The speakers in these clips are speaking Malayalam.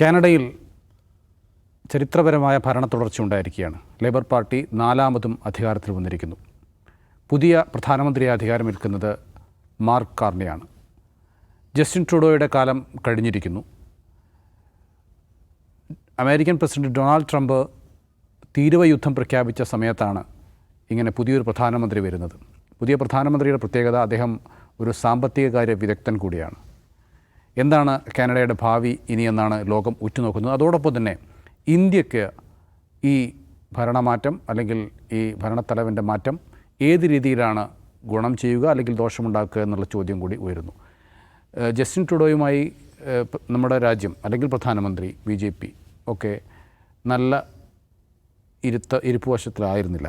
കാനഡയിൽ ചരിത്രപരമായ ഭരണ തുടർച്ച ഉണ്ടായിരിക്കുകയാണ്. ലേബർ പാർട്ടി നാലാമതും അധികാരത്തിൽ വന്നിരിക്കുന്നു. പുതിയ പ്രധാനമന്ത്രിയെ അധികാരമേൽക്കുന്നത് മാർക്ക് കാർണിയാണ്. ജസ്റ്റിൻ ട്രൂഡോയുടെ കാലം കഴിഞ്ഞിരിക്കുന്നു. അമേരിക്കൻ പ്രസിഡന്റ് ഡൊണാൾഡ് ട്രംപ് തീരുവ യുദ്ധം പ്രഖ്യാപിച്ച സമയത്താണ് ഇങ്ങനെ പുതിയൊരു പ്രധാനമന്ത്രി വരുന്നത്. പുതിയ പ്രധാനമന്ത്രിയുടെ പ്രത്യേകത അദ്ദേഹം ഒരു സാമ്പത്തിക കാര്യ വിദഗ്ധൻ കൂടിയാണ്. എന്താണ് കാനഡയുടെ ഭാവി ഇനിയെന്നാണ് ലോകം ഉറ്റുനോക്കുന്നത്? അതോടൊപ്പം തന്നെ ഇന്ത്യയ്ക്ക് ഈ ഭരണമാറ്റം അല്ലെങ്കിൽ ഈ ഭരണത്തലവിന്റെ മാറ്റം ഏത് രീതിയിലാണ് ഗുണം ചെയ്യുക അല്ലെങ്കിൽ ദോഷമുണ്ടാക്കുക എന്നുള്ള ചോദ്യം കൂടി ഉയരുന്നു. ജസ്റ്റിൻ ട്രൂഡോയുമായി നമ്മുടെ രാജ്യം അല്ലെങ്കിൽ പ്രധാനമന്ത്രി ബി ജെ പി ഒക്കെ നല്ല ഇരുത്ത ഇരിപ്പുവശത്തിലായിരുന്നില്ല.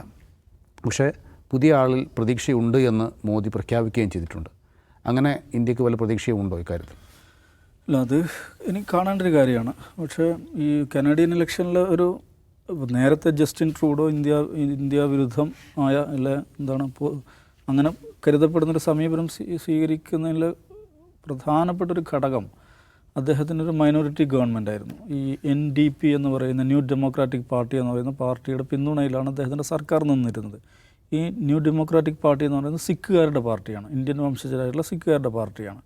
പക്ഷേ പുതിയ ആളിൽ പ്രതീക്ഷയുണ്ട് എന്ന് മോദി പ്രഖ്യാപിക്കുകയും ചെയ്തിട്ടുണ്ട്. അങ്ങനെ ഇന്ത്യയ്ക്ക് വല്ല പ്രതീക്ഷയും ഉണ്ടോ ഇക്കാര്യത്തിൽ? അല്ല അത് എനിക്ക് കാണേണ്ട ഒരു കാര്യമാണ്. പക്ഷേ ഈ കനേഡിയൻ ഇലക്ഷനിൽ ഒരു നേരത്തെ ജസ്റ്റിൻ ട്രൂഡോ ഇന്ത്യ ഇന്ത്യ വിരുദ്ധം ആയ അല്ല എന്താണ് അങ്ങനെ കരുതപ്പെടുന്നൊരു സമീപനം സ്വീ- സ്വീകരിക്കുന്നതിൽ പ്രധാനപ്പെട്ട ഒരു ഘടകം അദ്ദേഹത്തിന്റെ ഒരു മൈനോറിറ്റി ഗവൺമെന്റ് ആയിരുന്നു. ഈ എൻ ഡി പി എന്ന് പറയുന്ന ന്യൂ ഡെമോക്രാറ്റിക് പാർട്ടി എന്ന് പറയുന്ന പാർട്ടിയുടെ പിന്തുണയിലാണ് അദ്ദേഹത്തിന്റെ സർക്കാർ നിന്നിരുന്നത്. ഈ ന്യൂ ഡെമോക്രാറ്റിക് പാർട്ടി എന്ന് പറയുന്നത് സിഖുകാരുടെ പാർട്ടിയാണ്. ഇന്ത്യൻ വംശജരായിട്ടുള്ള സിഖുകാരുടെ പാർട്ടിയാണ്.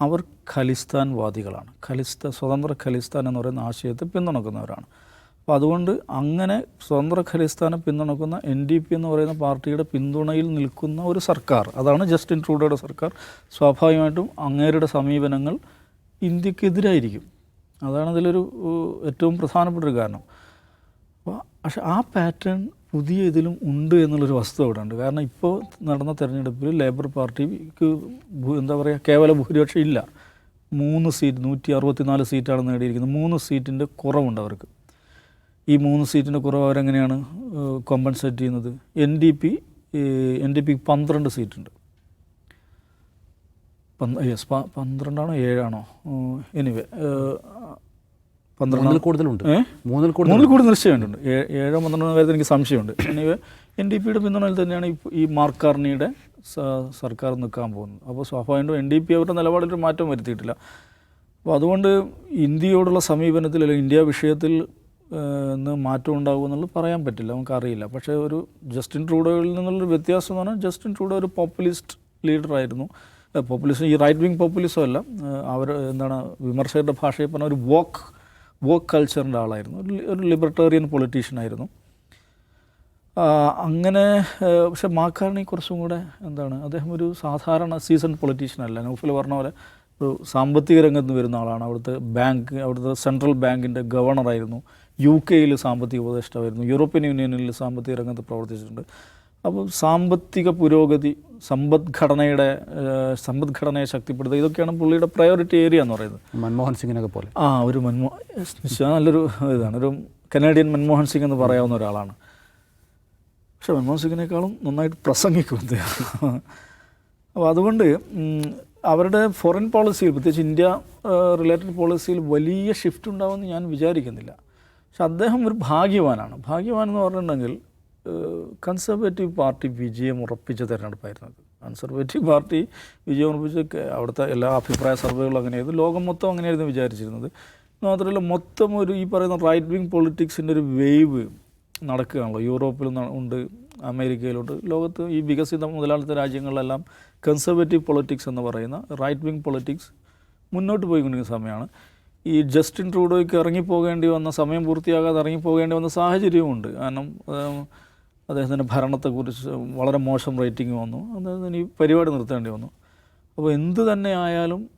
അവർ ഖലിസ്ഥാൻ വാദികളാണ് ഖലിസ്ഥാൻ സ്വതന്ത്ര ഖലിസ്ഥാൻ എന്ന് പറയുന്ന ആശയത്തെ പിന്തുണക്കുന്നവരാണ്. അപ്പോൾ അതുകൊണ്ട് അങ്ങനെ സ്വതന്ത്ര ഖലിസ്ഥാനെ പിന്തുണക്കുന്ന എൻ ഡി പി എന്ന് പറയുന്ന പാർട്ടിയുടെ പിന്തുണയിൽ നിൽക്കുന്ന ഒരു സർക്കാർ അതാണ് ജസ്റ്റിൻ ട്രൂഡോയുടെ സർക്കാർ സ്വാഭാവികമായിട്ടും അങ്ങേരുടെ സമീപനങ്ങൾ ഇന്ത്യക്കെതിരായിരിക്കും. അതാണ് അതിലൊരു ഏറ്റവും പ്രധാനപ്പെട്ട ഒരു കാരണം. അപ്പോൾ പക്ഷെ ആ പാറ്റേൺ പുതിയ ഇതിലും ഉണ്ട് എന്നുള്ളൊരു വസ്തു അവിടെ ഉണ്ട് കാരണം ഇപ്പോൾ നടന്ന തെരഞ്ഞെടുപ്പിൽ ലേബർ പാർട്ടിക്ക് എന്താ പറയുക കേവല ഭൂരിപക്ഷം ഇല്ല. മൂന്ന് സീറ്റ് നൂറ്റി അറുപത്തിനാല് സീറ്റാണ് നേടിയിരിക്കുന്നത്. മൂന്ന് സീറ്റിന്റെ കുറവുണ്ട് അവർക്ക്. ഈ മൂന്ന് സീറ്റിന്റെ കുറവ് അവരെങ്ങനെയാണ് കോമ്പൻസേറ്റ് ചെയ്യുന്നത്? N D P N D പിക്ക് പന്ത്രണ്ട് സീറ്റുണ്ട്. യെസ് പന്ത്രണ്ടാണോ ഏഴാണോ? എനിവേ പന്ത്രണ്ട് മൂന്നിൽ കൂടുതലുണ്ട്? മൂന്നിൽ കൂടുതൽ മൂന്നിൽ കൂടുതൽ നിശ്ചയമുണ്ട്. ഏഴോ പന്ത്രണ്ടോ കാര്യത്തിൽ എനിക്ക് സംശയമുണ്ട്. എനിവേ എൻ ഡി പിയുടെ പിന്തുണയിൽ തന്നെയാണ് ഈ മാർക്ക് കാർണിയുടെ സർക്കാർ നിൽക്കാൻ പോകുന്നത്. അപ്പോൾ സ്വാഭാവികമായിട്ടും എൻ ഡി പി അവരുടെ നിലപാടിൽ മാറ്റം വരുത്തിയിട്ടില്ല. അപ്പോൾ അതുകൊണ്ട് ഇന്ത്യയോടുള്ള സമീപനത്തിൽ അല്ലെങ്കിൽ ഇന്ത്യ വിഷയത്തിൽ നിന്ന് മാറ്റം മാറ്റം ഉണ്ടാകുമെന്നുള്ളത് പറയാൻ പറ്റില്ല. നമുക്കറിയില്ല. പക്ഷേ ഒരു ജസ്റ്റിൻ ട്രൂഡോയിൽ നിന്നുള്ളൊരു വ്യത്യാസം എന്ന് പറഞ്ഞാൽ ജസ്റ്റിൻ ട്രൂഡോ ഒരു പോപ്പുലിസ്റ്റ് ലീഡറായിരുന്നു പോപ്പുലിസ്റ്റ് ഈ റൈറ്റ് വിങ് പോപ്പുലിസം അല്ല. അവർ എന്താണ് വിമർശകരുടെ ഭാഷയിൽ പറഞ്ഞ ഒരു വോക്ക് വോക്ക് കൾച്ചറിന്റെ ആളായിരുന്നു. ഒരു ലിബർട്ടേറിയൻ പൊളിറ്റീഷ്യൻ ആയിരുന്നു. അങ്ങനെ പക്ഷെ മാക്കാർണി കുറച്ചും കൂടെ എന്താണ് അദ്ദേഹം ഒരു സാധാരണ സീസൺ പൊളിറ്റീഷ്യൻ അല്ല. നൗഫൽ പറഞ്ഞ പോലെ ഒരു സാമ്പത്തിക രംഗത്ത് നിന്ന് വരുന്ന ആളാണ്. അവിടുത്തെ ബാങ്ക് അവിടുത്തെ സെൻട്രൽ ബാങ്കിന്റെ ഗവർണറായിരുന്നു യു കെയിൽ സാമ്പത്തിക ഉപദേഷ്ടാവായിരുന്നു. യൂറോപ്യൻ യൂണിയനിൽ സാമ്പത്തിക രംഗത്ത് പ്രവർത്തിച്ചിട്ടുണ്ട്. അപ്പോൾ സാമ്പത്തിക പുരോഗതി സമ്പദ്ഘടനയുടെ സമ്പദ്ഘടനയെ ശക്തിപ്പെടുത്തുക ഇതൊക്കെയാണ് പുള്ളിയുടെ പ്രയോറിറ്റി ഏരിയ എന്ന് പറയുന്നത്. മൻമോഹൻ സിംഗിനൊക്കെ പോലെ. ആ ഒരു മൻമോഹൻ നല്ലൊരു ഇതാണ്. ഒരു കനേഡിയൻ മൻമോഹൻ സിംഗ് എന്ന് പറയാവുന്ന ഒരാളാണ്. പക്ഷെ മൻമോഹൻ സിംഗിനേക്കാളും നന്നായിട്ട് പ്രസംഗിക്കും അപ്പോൾ അതുകൊണ്ട് അവരുടെ ഫോറിൻ പോളിസിയിൽ പ്രത്യേകിച്ച് ഇന്ത്യ റിലേറ്റഡ് പോളിസിയിൽ വലിയ ഷിഫ്റ്റ് ഉണ്ടാവുമെന്ന് ഞാൻ വിചാരിക്കുന്നില്ല. പക്ഷെ അദ്ദേഹം ഒരു ഭാഗ്യവാനാണ്. ഭാഗ്യവാൻ എന്ന് പറഞ്ഞിട്ടുണ്ടെങ്കിൽ കൺസർവേറ്റീവ് പാർട്ടി വിജയം ഉറപ്പിച്ച തിരഞ്ഞെടുപ്പായിരുന്നു കൺസർവേറ്റീവ് പാർട്ടി വിജയം ഉറപ്പിച്ച അവിടുത്തെ എല്ലാ അഭിപ്രായ സർവേകളും അങ്ങനെയായിരുന്നു ലോകം മൊത്തം അങ്ങനെയായിരുന്നു വിചാരിച്ചിരുന്നത്. മാത്രമല്ല മൊത്തം ഒരു ഈ പറയുന്ന റൈറ്റ് വിങ് പൊളിറ്റിക്സിന്റെ ഒരു വേവ് നടക്കുകയാണല്ലോ. യൂറോപ്പിലും ഉണ്ട് അമേരിക്കയിലുണ്ട്. ലോകത്ത് ഈ വികസിത മുതലാളിത്ത രാജ്യങ്ങളിലെല്ലാം കൺസർവേറ്റീവ് പൊളിറ്റിക്സ് എന്ന് പറയുന്ന റൈറ്റ് വിങ് പൊളിറ്റിക്സ് മുന്നോട്ട് പോയിക്കൊണ്ടിരിക്കുന്ന സമയമാണ്. ഈ ജസ്റ്റിൻ ട്രൂഡോയ്ക്ക് ഇറങ്ങിപ്പോകേണ്ടി വന്ന സമയം പൂർത്തിയാകാതെ ഇറങ്ങിപ്പോകേണ്ടി വന്ന സാഹചര്യവുമുണ്ട്. കാരണം അദ്ദേഹത്തിന്റെ ഭരണത്തെക്കുറിച്ച് വളരെ മോശം റേറ്റിംഗ് വന്നു. അദ്ദേഹത്തിന് ഈ പരിപാടി നിർത്തേണ്ടി വന്നു. അപ്പോൾ എന്ത് തന്നെ ആയാലും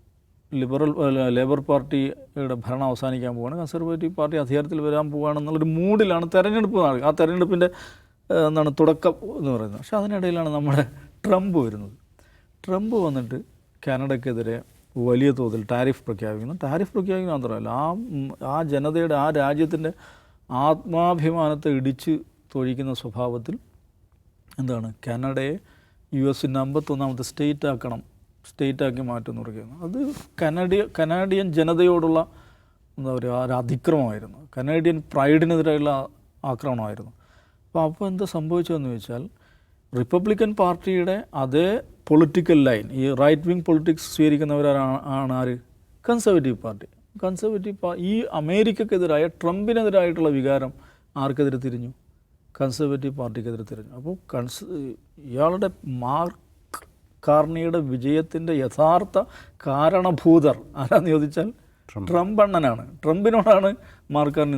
ലിബറൽ ലേബർ പാർട്ടിയുടെ ഭരണം അവസാനിക്കാൻ പോവുകയാണ് കൺസർവേറ്റീവ് പാർട്ടി അധികാരത്തിൽ വരാൻ പോവുകയാണെന്നുള്ളൊരു മൂഡിലാണ് തെരഞ്ഞെടുപ്പ് നടക്കുക ആ തെരഞ്ഞെടുപ്പിന്റെ എന്താണ് തുടക്കം എന്ന് പറയുന്നത്. പക്ഷേ അതിനിടയിലാണ് നമ്മുടെ ട്രംപ് വരുന്നത്. ട്രംപ് വന്നിട്ട് കാനഡയ്ക്കെതിരെ വലിയ തോതിൽ ടാരിഫ് പ്രഖ്യാപിക്കുന്നു. ടാരിഫ് പ്രഖ്യാപിക്കുന്ന മാത്രമല്ല ആ ആ ജനതയുടെ ആ രാജ്യത്തിന്റെ ആത്മാഭിമാനത്തെ ഇടിച്ച് തൊഴിക്കുന്ന സ്വഭാവത്തിൽ എന്താണ്? കാനഡയെ യു എസിന്റെ അമ്പത്തൊന്നാമത്തെ സ്റ്റേറ്റ് ആക്കണം സ്റ്റേറ്റ് ആക്കി മാറ്റുമെന്ന് പറയുന്നു. അത് കനഡിയ കനാഡിയൻ ജനതയോടുള്ള എന്താ പറയുക ഒരു അതിക്രമമായിരുന്നു. കനേഡിയൻ പ്രൈഡിനെതിരെയുള്ള ആക്രമണമായിരുന്നു. അപ്പോൾ അപ്പോൾ എന്താ സംഭവിച്ചതെന്ന് വെച്ചാൽ റിപ്പബ്ലിക്കൻ പാർട്ടിയുടെ അതേ പൊളിറ്റിക്കൽ ലൈൻ ഈ റൈറ്റ് വിങ് പൊളിറ്റിക്സ് സ്വീകരിക്കുന്നവരാണ് ആണ് ആര്? Conservative party. കൺസർവേറ്റീവ് പാ ഈ അമേരിക്കക്കെതിരായ ട്രംപിനെതിരായിട്ടുള്ള വികാരം ആർക്കെതിരെ തിരിഞ്ഞു? കൺസർവേറ്റീവ് പാർട്ടിക്കെതിരെ തിരിഞ്ഞു. അപ്പോൾ കൺസ് ഇയാളുടെ മാർക്ക് കാർണിയുടെ വിജയത്തിന്റെ യഥാർത്ഥ കാരണഭൂതർ ആരാന്ന് ചോദിച്ചാൽ ട്രംപ്. അണ്ണനാണ്. ട്രംപിനോടാണ് മാർക്കാർണി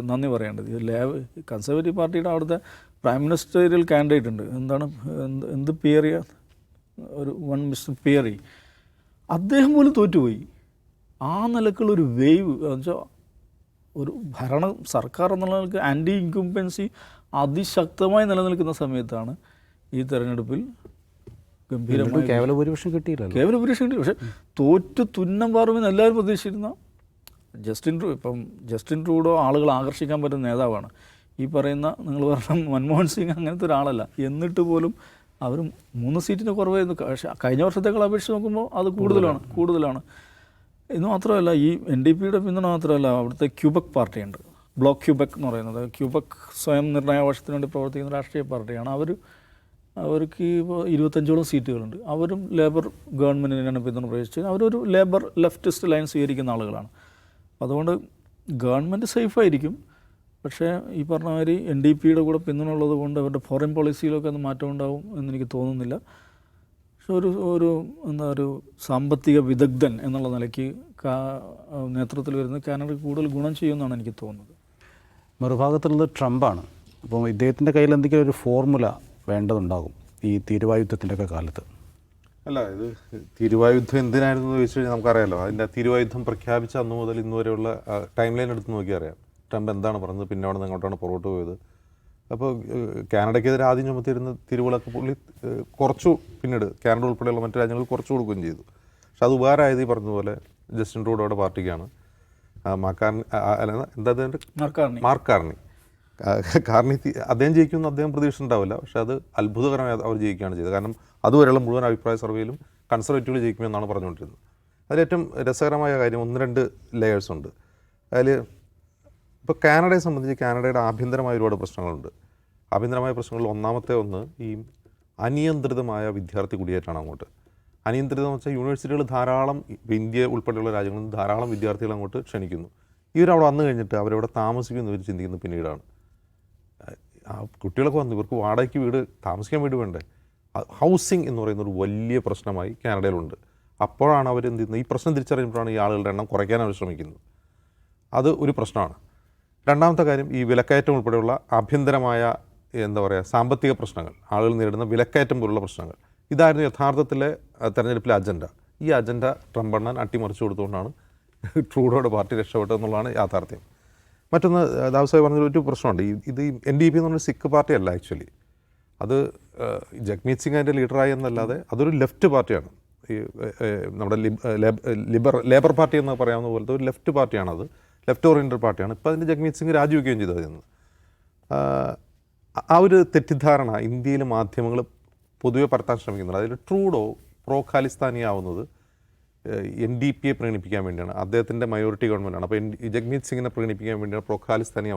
നന്ദി പറയേണ്ടത്. ലേബ് കൺസർവേറ്റീവ് പാർട്ടിയുടെ അവിടുത്തെ പ്രൈം മിനിസ്റ്ററിയൽ കാൻഡിഡേറ്റ് ഉണ്ട്. എന്താണ് എന്ത് എന്ത് പിയറിയ ഒരു വൺ മിസ്റ്റർ പിയറി അദ്ദേഹം പോലും തോറ്റുപോയി. ആ നിലക്കുള്ള ഒരു വേവ് എന്നുവെച്ചാൽ ഒരു ഭരണ സർക്കാർ എന്നുള്ള നിലയ്ക്ക് ആന്റി ഇൻകുംബൻസി അതിശക്തമായി നിലനിൽക്കുന്ന സമയത്താണ് ഈ തെരഞ്ഞെടുപ്പിൽ ഗംഭീരമായി കേവല ഭൂരിപക്ഷം കിട്ടിയില്ല കേവല ഭൂരിപക്ഷം കിട്ടി. പക്ഷേ തോറ്റു തുന്നം പാറുമെന്ന് എല്ലാവരും പ്രതീക്ഷിച്ചിരുന്ന ജസ്റ്റിൻ ട്രൂ ഇപ്പം ജസ്റ്റിൻ ട്രൂഡോ ആളുകൾ ആകർഷിക്കാൻ പറ്റുന്ന നേതാവാണ്. ഈ പറയുന്ന നിങ്ങൾ പറഞ്ഞ മൻമോഹൻ സിംഗ് അങ്ങനത്തെ ഒരാളല്ല. എന്നിട്ട് പോലും അവർ മൂന്ന് സീറ്റിന് കുറവായിരുന്നു പക്ഷേ കഴിഞ്ഞ വർഷത്തേക്കാൾ അപേക്ഷിച്ച് നോക്കുമ്പോൾ അത് കൂടുതലാണ്. കൂടുതലാണ്. ഇത് മാത്രമല്ല ഈ എൻ ഡി പിയുടെ പിന്തുണ മാത്രമല്ല അവിടുത്തെ ക്യൂബക് പാർട്ടിയുണ്ട്. ബ്ലോക്ക് ക്യൂബക് എന്ന് പറയുന്നത്. ക്യൂബക് സ്വയം നിർണയാവകാശത്തിന് വേണ്ടി പ്രവർത്തിക്കുന്ന രാഷ്ട്രീയ പാർട്ടിയാണ്. അവർ അവർക്ക് ഇപ്പോൾ ഇരുപത്തഞ്ചോളം സീറ്റുകളുണ്ട്. അവരും ലേബർ ഗവൺമെന്റിനാണ് പിന്തുണ പ്രവേശിച്ചത് അവരൊരു ലേബർ ലെഫ്റ്റിസ്റ്റ് ലൈൻ സ്വീകരിക്കുന്ന ആളുകളാണ്. അതുകൊണ്ട് ഗവൺമെന്റ് സേഫായിരിക്കും പക്ഷേ ഈ പറഞ്ഞ മാതിരി എൻ ഡി പിയുടെ കൂടെ പിന്തുണ ഉള്ളത് കൊണ്ട് അവരുടെ ഫോറിൻ പോളിസിയിലൊക്കെ ഒന്ന് മാറ്റം ഉണ്ടാവും എന്നെനിക്ക് തോന്നുന്നില്ല. പക്ഷെ ഒരു ഒരു എന്താ ഒരു സാമ്പത്തിക വിദഗ്ധൻ എന്നുള്ള നിലയ്ക്ക് നേതൃത്വത്തിൽ വരുന്ന കാനഡയ്ക്ക് കൂടുതൽ ഗുണം ചെയ്യുമെന്നാണ് എനിക്ക് തോന്നുന്നത്. മറുഭാഗത്തുള്ളത് ട്രംപാണ്. അപ്പോൾ ഇദ്ദേഹത്തിന്റെ കയ്യിൽ എന്തെങ്കിലും ഒരു ഫോർമുല വേണ്ടതുണ്ടാകും ഈ തീരുവായുദ്ധത്തിന്റെ ഒക്കെ കാലത്ത്. അല്ല ഇത് തിരുവായുദ്ധം എന്തിനായിരുന്നു എന്ന് ചോദിച്ചു കഴിഞ്ഞാൽ നമുക്കറിയാലോ. അതിന്റെ തിരുവായുദ്ധം പ്രഖ്യാപിച്ച അന്ന് മുതൽ ഇന്ന് വരെയുള്ള ടൈം ലൈൻ എടുത്ത് നോക്കി അറിയാം. ട്രംപ് എന്താണ് പറഞ്ഞത് പിന്നെ അവിടെ നിന്ന് എങ്ങോട്ടാണ് പുറകോട്ട് പോയത്. അപ്പോൾ കാനഡയ്ക്കെതിരെ ആദ്യം ചുമത്തിയിരുന്ന തിരുവിളക്ക് പുള്ളി കുറച്ചു പിന്നീട് കാനഡ ഉൾപ്പെടെയുള്ള മറ്റു രാജ്യങ്ങൾ കുറച്ചു കൊടുക്കുകയും ചെയ്തു. പക്ഷെ അത് ഉപകാരമായത് ഈ പറഞ്ഞതുപോലെ ജസ്റ്റിൻ ട്രൂഡോയുടെ പാർട്ടിക്കാണ്. മാക്കാർണി അല്ല എന്താ അതിന്റെ മാർക്കാർണി മാർക്ക് കാർണി. അദ്ദേഹം ജയിക്കുമെന്ന് അദ്ദേഹം പ്രതീക്ഷ ഉണ്ടാവില്ല പക്ഷെ അത് അത്ഭുതകരമായി അവർ ജയിക്കുകയാണ് ചെയ്തത്. കാരണം അതുവരെയുള്ള മുഴുവൻ അഭിപ്രായ സർവേയിലും കൺസർവേറ്റീവ് ജയിക്കുമെന്നാണ് പറഞ്ഞുകൊണ്ടിരുന്നത്. അതിലേറ്റവും രസകരമായ കാര്യം ഒന്ന് രണ്ട് ലെയേഴ്സ് ഉണ്ട്. അതിൽ ഇപ്പോൾ കാനഡയെ സംബന്ധിച്ച് കാനഡയുടെ ആഭ്യന്തരമായ ഒരുപാട് പ്രശ്നങ്ങളുണ്ട്. ആഭ്യന്തരമായ പ്രശ്നങ്ങളിൽ ഒന്നാമത്തെ ഒന്ന് ഈ അനിയന്ത്രിതമായ വിദ്യാർത്ഥി കുടിയേറ്റമാണ് അങ്ങോട്ട്. അനിയന്ത്രിതം വെച്ചാൽ യൂണിവേഴ്സിറ്റികൾ ധാരാളം ഇന്ത്യ ഉൾപ്പെടെയുള്ള രാജ്യങ്ങളിൽ നിന്ന് ധാരാളം വിദ്യാർത്ഥികൾ അങ്ങോട്ട് ക്ഷണിക്കുന്നു. ഇവരവിടെ വന്നു കഴിഞ്ഞിട്ട് അവരവിടെ താമസിക്കുന്നു ഇവർ ചിന്തിക്കുന്നത് പിന്നീടാണ്. ആ കുട്ടികളൊക്കെ വന്നു ഇവർക്ക് വാടകയ്ക്ക് വീട് താമസിക്കാൻ വീട് വേണ്ടേ? ഹൗസിംഗ് എന്ന് പറയുന്ന ഒരു വലിയ പ്രശ്നമായി കാനഡയിലുണ്ട്. അപ്പോഴാണ് അവർ എന്ത് ചെയ്യുന്നത്? ഈ പ്രശ്നം തിരിച്ചറിഞ്ഞപ്പോഴാണ് ഈ ആളുകളുടെ എണ്ണം കുറയ്ക്കാൻ അവർ ശ്രമിക്കുന്നത്. അത് ഒരു പ്രശ്നമാണ്. രണ്ടാമത്തെ കാര്യം ഈ വിലക്കയറ്റം ഉൾപ്പെടെയുള്ള ആഭ്യന്തരമായ എന്താ പറയുക സാമ്പത്തിക പ്രശ്നങ്ങൾ. ആളുകൾ നേരിടുന്ന വിലക്കയറ്റം പോലുള്ള പ്രശ്നങ്ങൾ. ഇതായിരുന്നു യഥാർത്ഥത്തിലെ തെരഞ്ഞെടുപ്പിലെ അജണ്ട. ഈ അജണ്ട ട്രംപ് അണ്ണൻ അട്ടിമറിച്ചു കൊടുത്തുകൊണ്ടാണ് ട്രൂഡോയുടെ പാർട്ടി രക്ഷപ്പെട്ടതെന്നുള്ളതാണ് യാഥാർത്ഥ്യം. മറ്റൊന്ന് ദാവസായി പറഞ്ഞ ഒരു പ്രശ്നമുണ്ട്. ഇത് എൻ ഡി പി എന്ന് പറഞ്ഞ സിഖ് പാർട്ടി അല്ല ആക്ച്വലി. അത് ജഗ്മീത് സിംഗ് അതിന്റെ ലീഡറായി എന്നല്ലാതെ അതൊരു ലെഫ്റ്റ് പാർട്ടിയാണ്. ഈ നമ്മുടെ ലിബർ ലേബർ പാർട്ടി എന്ന് പറയാവുന്ന പോലത്തെ ഒരു ലെഫ്റ്റ് പാർട്ടിയാണത്. ലെഫ്റ്റ് ഓറിയന്റഡ് പാർട്ടിയാണ്. ഇപ്പോൾ അതിന്റെ ജഗ്മീത് സിംഗ് രാജിവെക്കുകയും ചെയ്തത് അതിൽ നിന്ന്. ആ ഒരു തെറ്റിദ്ധാരണ ഇന്ത്യയിലെ മാധ്യമങ്ങൾ പൊതുവെ പരത്താൻ ശ്രമിക്കുന്നുണ്ട്. അതിൽ ട്രൂഡോ പ്രോ ഖാലിസ്ഥാനി ആവുന്നത് എൻ ഡി പിയെ പ്രകടിപ്പിക്കാൻ വേണ്ടിയാണ്. അദ്ദേഹത്തിന്റെ മയോറിറ്റി ഗവൺമെന്റാണ് അപ്പോൾ ജഗ്മീത് സിംഗിനെ പ്രകടിപ്പിക്കാൻ വേണ്ടിയാണ് പ്രോ ഖാലിസ്ഥാനി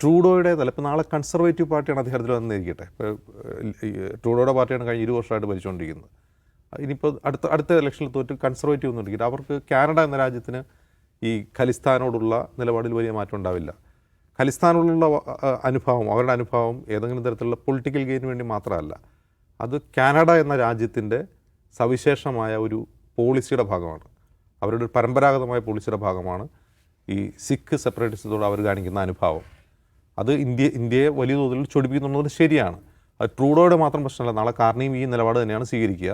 ട്രൂഡോയുടെ ഇപ്പോൾ നാളെ കൺസർവേറ്റീവ് പാർട്ടിയാണ് അധികാരത്തിൽ വന്നിരിക്കട്ടെ. ഇപ്പോൾ ട്രൂഡോയുടെ പാർട്ടിയാണ് കഴിഞ്ഞ ഇരു വർഷമായിട്ട് ഭരിച്ചുകൊണ്ടിരിക്കുന്നത്. ഇനിയിപ്പോൾ അടുത്ത അടുത്ത ഇലക്ഷനിൽ തോറ്റ് കൺസർവേറ്റീവ് എന്നുണ്ടെങ്കിൽ അവർക്ക് കാനഡ എന്ന രാജ്യത്തിന് ഈ ഖലിസ്ഥാനോടുള്ള നിലപാടിൽ വലിയ മാറ്റം ഉണ്ടാവില്ല. ഖലിസ്ഥാനോടുള്ള അനുഭവം അവരുടെ അനുഭവം ഏതെങ്കിലും തരത്തിലുള്ള പൊളിറ്റിക്കൽ ഗെയിന് വേണ്ടി മാത്രമല്ല അത് കാനഡ എന്ന രാജ്യത്തിന്റെ സവിശേഷമായ ഒരു പോളിസിയുടെ ഭാഗമാണ്. അവരുടെ ഒരു പരമ്പരാഗതമായ പോളിസിയുടെ ഭാഗമാണ് ഈ സിഖ് സെപ്പറേറ്റിസത്തോട് അവർ കാണിക്കുന്ന അനുഭാവം. അത് ഇന്ത്യ ഇന്ത്യയെ വലിയ തോതിൽ ചൊടിപ്പിക്കുന്നുള്ളത് ശരിയാണ്. അത് ട്രൂഡോയുടെ മാത്രം പ്രശ്നമല്ല നാളെ കാർണിയും ഈ നിലപാട് തന്നെയാണ് സ്വീകരിക്കുക.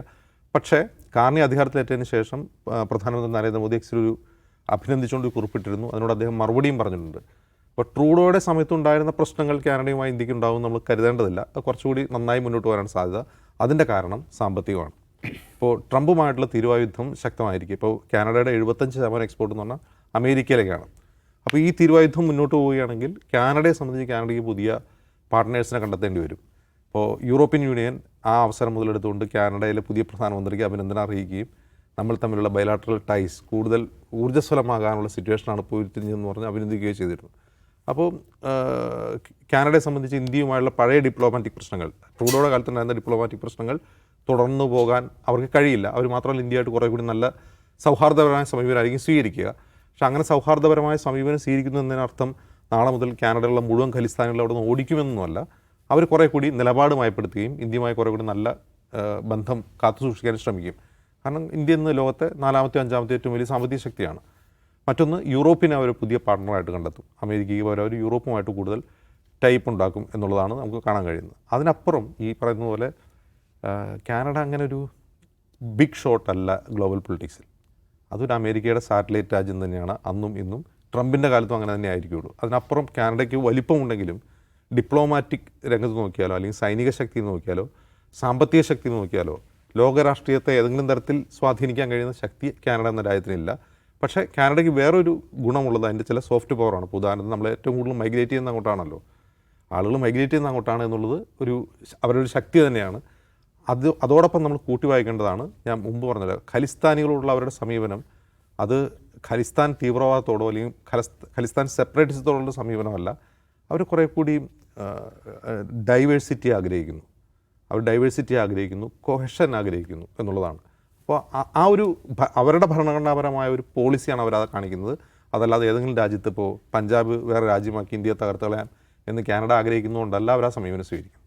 പക്ഷേ കാർണി അധികാരത്തിലേറ്റതിന് ശേഷം പ്രധാനമന്ത്രി നരേന്ദ്രമോദി എക്സിൽ ഒരു അഭിനന്ദിച്ചുകൊണ്ട് കുറിപ്പിട്ടിരുന്നു. അതിനോട് അദ്ദേഹം മറുപടിയും പറഞ്ഞിട്ടുണ്ട്. അപ്പോൾ ട്രൂഡോയുടെ സമയത്തുണ്ടായിരുന്ന പ്രശ്നങ്ങൾ കാനഡയുമായി ഇന്ത്യയ്ക്ക് ഉണ്ടാവും നമ്മൾ കരുതേണ്ടതില്ല. കുറച്ചുകൂടി നന്നായി മുന്നോട്ട് വരാൻ സാധ്യത. അതിന്റെ കാരണം സാമ്പത്തികമാണ്. ഇപ്പോൾ ട്രംപുമായിട്ടുള്ള തിരുവായുദ്ധം ശക്തമായിരിക്കും. ഇപ്പോൾ കാനഡയുടെ എഴുപത്തഞ്ച് ശതമാനം എക്സ്പോർട്ട് എന്ന് പറഞ്ഞാൽ അമേരിക്കയിലേക്കാണ്. അപ്പോൾ ഈ തിരുവായുദ്ധം മുന്നോട്ട് പോവുകയാണെങ്കിൽ കാനഡയെ സംബന്ധിച്ച് കാനഡയ്ക്ക് പുതിയ പാർട്ട്നേഴ്സിനെ കണ്ടെത്തേണ്ടി വരും. ഇപ്പോൾ യൂറോപ്യൻ യൂണിയൻ ആ അവസരം മുതലെടുത്തുകൊണ്ട് കാനഡയിലെ പുതിയ പ്രധാനമന്ത്രിക്ക് അഭിനന്ദനം അറിയിക്കുകയും നമ്മൾ തമ്മിലുള്ള ബയലാട്രൽ ടൈസ് കൂടുതൽ ഊർജസ്വലമാകാനുള്ള സിറ്റുവേഷനാണ് ഇപ്പോൾ ഉരുത്തിരിഞ്ഞതെന്ന് പറഞ്ഞ് അഭിനന്ദിക്കുകയും ചെയ്തിരുന്നു. അപ്പോൾ കാനഡയെ സംബന്ധിച്ച് ഇന്ത്യയുമായുള്ള പഴയ ഡിപ്ലോമാറ്റിക് പ്രശ്നങ്ങൾ ട്രൂഡോയുടെ കാലത്തുണ്ടായിരുന്ന ഡിപ്ലോമാറ്റിക് പ്രശ്നങ്ങൾ തുടർന്നു പോകാൻ അവർക്ക് കഴിയില്ല. അവർ മാത്രമല്ല ഇന്ത്യയായിട്ട് കുറേ കൂടി നല്ല സൗഹാർദ്ദപരമായ സമീപനമായിരിക്കും സ്വീകരിക്കുക. പക്ഷെ അങ്ങനെ സൗഹാർദ്ദപരമായ സമീപനം സ്വീകരിക്കുന്നു എന്നതിനർത്ഥം നാളെ മുതൽ കാനഡയിലുള്ള മുഴുവൻ ഖലിസ്ഥാനുകളിൽ അവിടെ നിന്ന് ഓടിക്കുമെന്നൊന്നുമല്ല. അവർ കുറേ കൂടി നിലപാട് മയപ്പെടുത്തുകയും ഇന്ത്യയുമായി കുറേ കൂടി നല്ല ബന്ധം കാത്തു സൂക്ഷിക്കാൻ ശ്രമിക്കും. കാരണം ഇന്ത്യ ഇന്ന് ലോകത്തെ നാലാമത്തെ അഞ്ചാമത്തെ ഏറ്റവും വലിയ സാമ്പത്തിക ശക്തിയാണ്. മറ്റൊന്ന് യൂറോപ്പിനെ അവർ പുതിയ പാർട്ണറായിട്ട് കണ്ടെത്തും. അമേരിക്കയ്ക്ക് പകരം അവർ യൂറോപ്പുമായിട്ട് കൂടുതൽ ടൈപ്പ് ഉണ്ടാക്കും എന്നുള്ളതാണ് നമുക്ക് കാണാൻ കഴിയുന്നത്. അതിനപ്പുറം ഈ പറയുന്ന പോലെ കാനഡ അങ്ങനെ ഒരു ബിഗ് ഷോട്ട് അല്ല ഗ്ലോബൽ പൊളിറ്റിക്സിൽ അതൊരു അമേരിക്കയുടെ സാറ്റലൈറ്റ് രാജ്യം തന്നെയാണ് അന്നും ഇന്നും. ട്രംപിന്റെ കാലത്തും അങ്ങനെ തന്നെ ആയിരിക്കുള്ളൂ. അതിനപ്പുറം കാനഡയ്ക്ക് വലിപ്പമുണ്ടെങ്കിലും ഡിപ്ലോമാറ്റിക് രംഗത്ത് നോക്കിയാലോ അല്ലെങ്കിൽ സൈനിക ശക്തി നോക്കിയാലോ സാമ്പത്തിക ശക്തി നോക്കിയാലോ ലോകരാഷ്ട്രീയത്തെ ഏതെങ്കിലും തരത്തിൽ സ്വാധീനിക്കാൻ കഴിയുന്ന ശക്തി കാനഡ എന്ന രാജ്യത്തിനില്ല. പക്ഷേ കാനഡയ്ക്ക് വേറൊരു ഗുണമുള്ളത് അതിന്റെ ചില സോഫ്റ്റ് പവറാണ് ഇപ്പോൾ ഉദാഹരണത്തിന് നമ്മൾ ഏറ്റവും കൂടുതൽ മൈഗ്രേറ്റ് ചെയ്യുന്ന അങ്ങോട്ടാണല്ലോ. ആളുകൾ മൈഗ്രേറ്റ് ചെയ്യുന്ന അങ്ങോട്ടാണ് എന്നുള്ളത് ഒരു അവരുടെ ശക്തി തന്നെയാണ്. അത് അതോടൊപ്പം നമ്മൾ കൂട്ടി വായിക്കേണ്ടതാണ്. ഞാൻ മുമ്പ് പറഞ്ഞത് ഖലിസ്ഥാനികളോടുള്ള അവരുടെ സമീപനം അത് ഖലിസ്ഥാൻ തീവ്രവാദത്തോടോ അല്ലെങ്കിൽ ഖലസ് ഖലിസ്ഥാൻ സെപ്പറേറ്റിസത്തോടുള്ള സമീപനമല്ല. അവർ കുറേ കൂടി ഡൈവേഴ്സിറ്റി ആഗ്രഹിക്കുന്നു. അവർ ഡൈവേഴ്സിറ്റി ആഗ്രഹിക്കുന്നു കൊഹഷൻ ആഗ്രഹിക്കുന്നു എന്നുള്ളതാണ്. അപ്പോൾ ആ- ഒരു അവരുടെ ഭരണഘടനാപരമായ ഒരു പോളിസിയാണ് അവരത് കാണിക്കുന്നത്. അതല്ലാതെ ഏതെങ്കിലും രാജ്യത്ത് ഇപ്പോൾ പഞ്ചാബ് വേറെ രാജ്യമാക്കി ഇന്ത്യയെ തകർത്ത് കളയാൻ എന്ന് കാനഡ ആഗ്രഹിക്കുന്നതുകൊണ്ടല്ല അവർ ആ സമീപനം സ്വീകരിക്കുന്നത്.